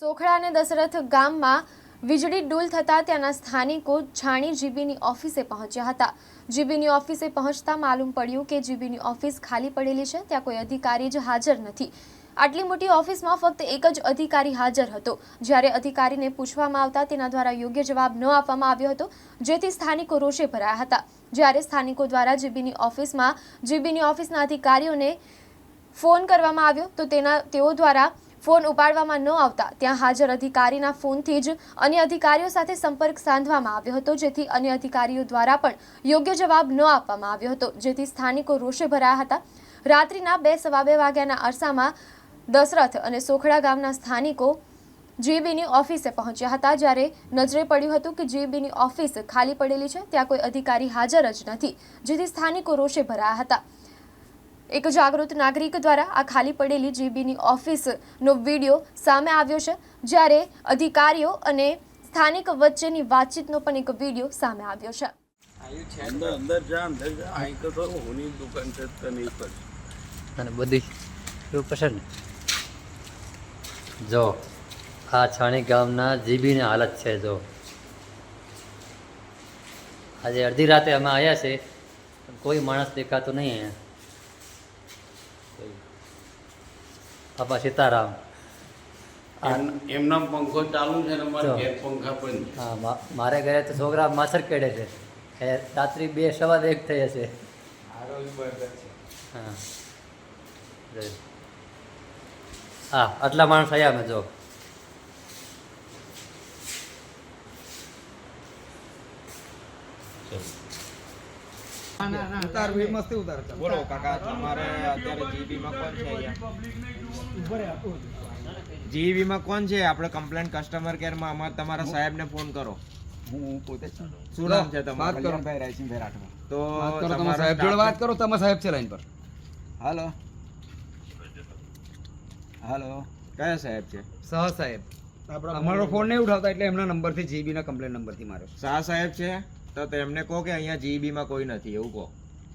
સોખડા અને દશરથ ગામમાં વીજળી ડૂલ થતાં ત્યાંના સ્થાનિકો છાણી જીબીની ઓફિસે પહોંચ્યા હતા. જીબીની ઓફિસે પહોંચતા માલુમ પડ્યું કે જીબીની ઓફિસ ખાલી પડેલી છે, ત્યાં કોઈ અધિકારી જ હાજર નથી. આટલી મોટી ઓફિસમાં ફક્ત એક જ અધિકારી હાજર હતો. જ્યારે અધિકારીને પૂછવામાં આવતા તેના દ્વારા યોગ્ય જવાબ ન આપવામાં આવ્યો હતો, જેથી સ્થાનિકો રોષે ભરાયા હતા. જ્યારે સ્થાનિકો દ્વારા જીબીની ઓફિસમાં જીબીની ઓફિસના અધિકારીઓને ફોન કરવામાં આવ્યો, તો તેના તેઓ દ્વારા ફોન ઉપાડવામાં ન આવતા. ત્યાં હાજર અધિકારીના ફોનથી જ અન્ય અધિકારીઓ સાથે સંપર્ક સાધવામાં આવ્યો હતો, જેથી અન્ય અધિકારીઓ દ્વારા પણ યોગ્ય જવાબ ન આપવામાં આવ્યો હતો. જેથી સ્થાનિકો રોષે ભરાયા હતા. રાત્રિના બે સવા બે વાગ્યાના અરસામાં દશરથ અને સોખડા ગામના સ્થાનિકો જીબીની ઓફિસે પહોંચ્યા હતા, જ્યારે નજરે પડ્યું હતું કે જીબીની ઓફિસ ખાલી પડેલી છે, ત્યાં કોઈ અધિકારી હાજર જ નથી, જેથી સ્થાનિકો રોષે ભરાયા હતા. એક જાગૃત નાગરિક દ્વારા આ ખાલી પડેલી જીબીની ઓફિસનો વીડિયો સામે આવ્યો છે જ્યારે અધિકારીઓ અને સ્થાનિક વચ્ચેની વાતચીતનો પણ એક વીડિયો સામે આવ્યો છે. અંદર અંદર જા અંદર જા. અહીં તો તો હોની દુકાન છે તને એક જ અને બધી એવું પસંદ જો આ છાણી ગામના જીબીની હાલત છે જો. આજે અડધી રાતે અમે આવ્યા છે કોઈ માણસ દેખાતો નહીં અહીંયા. બાપા સીતારામ. એમના પંખો ચાલુ છે અમારે ઘેર પંખા પણ હા મારે ઘરે તો છોકરા માછર કેડે છે. એ રાત્રિ બે સવા એક થઈ જશે. હા. હા આટલા માણસ આવ્યા અમે જો. ઉતાર વી મસ્તી ઉતાર. બોલો કાકા તમારે અત્યારે જીબીમાં કોણ છે અહીંયા? જીબીમાં કોણ છે? આપણે કમ્પ્લેન કસ્ટમર કેરમાં અમારે તમારા સાહેબને ફોન કરો. હું પોતે જ છું. શું વાત કરો. કલ્યાણભાઈ રાયસિંહભાઈ રાઠવા. તો તમારા સાહેબ. જોડે વાત કરો તમારા સાહેબ છે લાઈન પર. હાલો. હાલો. કયા સાહેબ છે? સહ સાહેબ. અમારો ફોન નહીં ઉઠાવતા એટલે એમના નંબરથી જીબી ના કમ્પ્લેન નંબરથી માર્યો શાહ સાહેબ છે? તો એમને કહો કે અહીંયા જીબીમાં કોઈ નથી એવું કહો.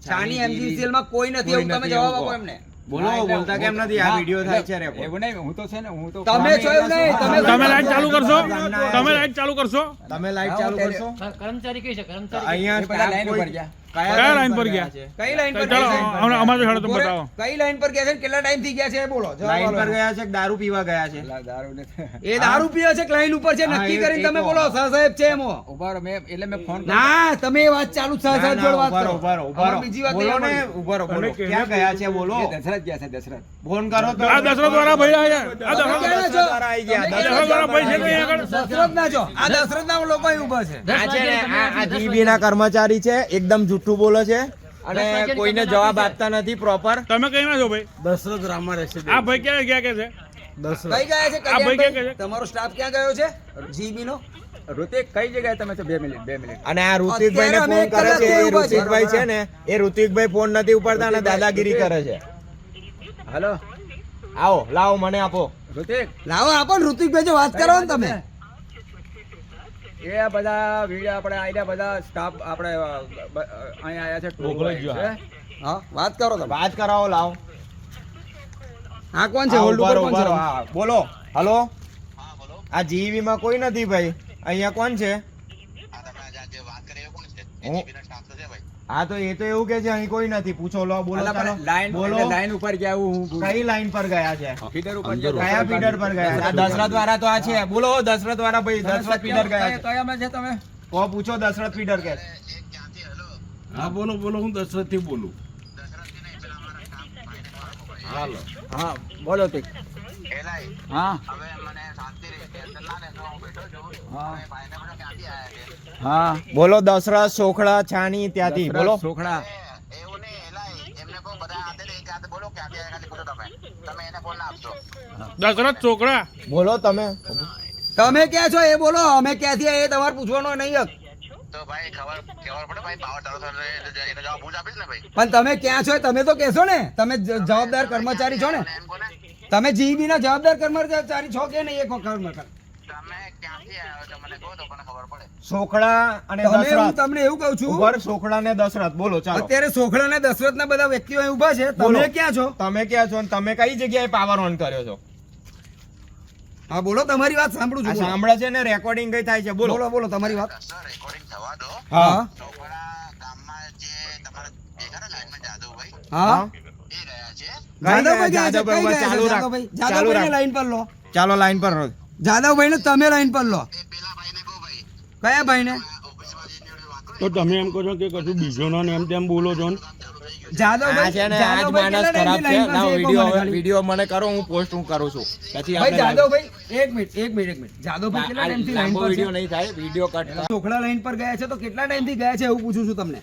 છાની એમજીસીએલમાં કોઈ નથી એવું તમે જવાબ આપો એમને. બોલો બોલતા કેમ નથી? આ વિડિયો થાય છે રેકોર્ડ એવું નહીં હું તો છે ને હું તો તમે છો એવું નહીં તમે તમે લાઈટ ચાલુ કરશો? તમે લાઈટ ચાલુ કરશો? તમે લાઈટ ચાલુ કરશો? કર્મચારી કઈ છે? કર્મચારી અહીંયા લાઈન ઉપર ગયા. કયા લાઈન પર ગયા? કઈ લાઈન પર ચાલો ગયા છે? અમને અમારે હાડો તો બતાવો. કઈ લાઈન પર ગયા છે? કેટલા ટાઈમથી ગયા છે? બોલો લાઈન પર ગયા છે દારૂ પીવા ગયા છે? પેલા દારૂ ને એ દારૂ પીવે છે લાઈન ઉપર છે? નક્કી કરીને તમે બોલો સહ સાહેબ છે એમો. ઊભા રહો એટલે મેં ફોન ના તમે વાત ચાલુ સહ સાહેબ ના, વાત કરો. ઊભા રહો, ઊભા રહો. અમારે બીજી વાત બોલો ને સાંભળવી. બોલો. ક્યાં ગયા છે બોલો. દશરથ ગયા છે દશરથ. ફોન કરો તો આ દશરથ વાળા ભાઈ આયા. આ દશરથ વાળા આવી ગયા. દશરથ વાળા ભાઈ છે કે આગળ? દશરથ ના છો. આ દશરથ ના લોકો અહીં ઊભા છે. આ છે આ આ જીબી ના કર્મચારી છે એકદમ જૂઠું બોલે છે અને કોઈને જવાબ આપતા નથી પ્રોપર તમે કઈ ના છો ભાઈ? દશરથ રામા રહેશે આ ભાઈ ક્યાં ગયા કે છે? કઈ ગયા છે આ ભાઈ ક્યાં ગયા છે? તમારો સ્ટાફ ક્યાં ગયો છે? જીબી નો ઋતિક કઈ જગ્યાએ તમે છો? બે મિનિટ બે મિનિટ. અને આ ઋતિકભાઈ ને ફોન કરે છે એ ઋતિકભાઈ છે? ને એ ઋતિકભાઈ ફોન નથી ઉપાડતા અને દાદાગીરી કરે છે. હાલો. આવો લાવો મને આપો. ઋતિક. લાવો આપો ને ઋતિકભાઈ જો વાત કરો ને તમે. એ બધા વીડિયો આપણે આઈડિયા બધા સ્ટાફ આપણે અહીંયા આયા છે જો છે. હા. વાત કરો તો વાત કરાવો લાવ. હા કોણ છે? હા, હોલ્ડ ઉપર કોણ છે? હા, બોલો. હલો? આ જીવીમાં કોઈ નથી ભાઈ. અહીંયા કોણ છે? હું- હા તો એ તો એવું કે છે અહીં કોઈ નથી. પૂછો લો બોલો ચાલો. લાઈન બોલો. લાઈન ઉપર ગયા હું કઈ લાઈન પર ગયા છે? ફીડર ઉપર કયા ફીડર પર ગયા આ દશરથ વાળા તો આ છે. બોલો દશરથ વાળા ભાઈ દશરથ ફીડર ગયા કયા- છે. કયામાં છે તમે. કો પૂછો દશરથ ફીડર કે હા બોલો બોલો હું દશરથથી બોલું હાલો. હા બોલો તે. હા. હા. બોલો દસરા સોખડા છાણી ત્યાંથી બોલો. સોખડા. દશરથ ચોકડા બોલો તમે. તમે ક્યાં છો? એ બોલો અમે ક્યાંથી એ તમારે પૂછવાનો નહીં હક. પણ તમે ક્યાં છો તમે તો કહેશો ને. તમે જવાબદાર કર્મચારી છો ને. તમે જીબી ના જવાબદાર કર્મચારી છો કે નહીં એક ખબર સોખડા અને દશરથ. તમને એવું કહું છું. ઉપર સોખડા ને દશરથ. બોલો ચાલો. અત્યારે સોખડા ને દશરથ ના બધા વ્યક્તિઓ અહીં ઊભા છે. તમે ક્યાં છો? તમે ક્યાં છો અને તમે કઈ જગ્યાએ પાવર ઓન કર્યો છો? હા બોલો તમારી વાત સાંભળું છું સાંભળે છે ને રેકોર્ડિંગ કઈ થાય છે? બોલો. બોલો બોલો તમારી વાત. રેકોર્ડિંગ થવા દો. હા. ગામમાં જે તમારા દેખાડે લાઈનમાં જાદવભાઈ હા. એ રહ્યા છે. જાદવભાઈ જાદવભાઈ, ચાલુ રાખ. જાદવભાઈ ચાલુ લાઈન પર લો. ચાલો લાઈન પર રહો. જાદવભાઈને તમે લાઈન પર લો. એ પેલા ભાઈને કહો ભાઈ. કયા વાત કરો તો તમે એમ કહો છો કે કશું બીજો ના એમ તેમ બોલો છો ને? આ જાદવભાઈ છે ને આજ જાદવભાઈ માણસ કેટલા ખરાબ છે? ટાઈમથી ના લાઈન પર છે? એ કહો મને વીડિયો ખાલી. વીડિયો મને કરો હું પોસ્ટ હું કરું છું. પછી ભાઈ આપણે જાદવભાઈ એક મિનિટ એક મિનિટ એક મિનિટ. જાદવભાઈ કેટલા આ ટાઈમથી લાઈન લાંબો પર વીડિયો છે નહીં થાય વીડિયો કટ ચોખડા લાઈન પર ગયા છે તો કેટલા ટાઈમથી ગયા છે એવું પૂછું છું તમને.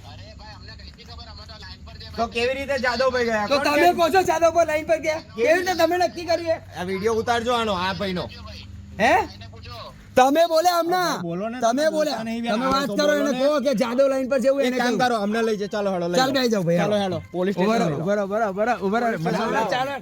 તો કેવી રીતે જાદવભાઈ ગયા? તો તમે કહો છો જાદવભાઈ લાઈન પર ગયા? કેવી રીતે તમે નક્કી કર્યું આ વીડિયો ઉતારજો આનો આ ભાઈનો. હે તમે બોલ્યા હમણાં બોલો ને, તમે નહીં, તમે વાત કરો એને. કહો કે જાદવ લાઈન પર જેવું એને કામ કરો હમણાં લઈ જાઓ ચાલો હેડો ચાલ જાઓ. જાઓ ભાઈ ચાલો હેડો. હેડો પોલીસ ઊભા રહો. ચાલો, ચાલો.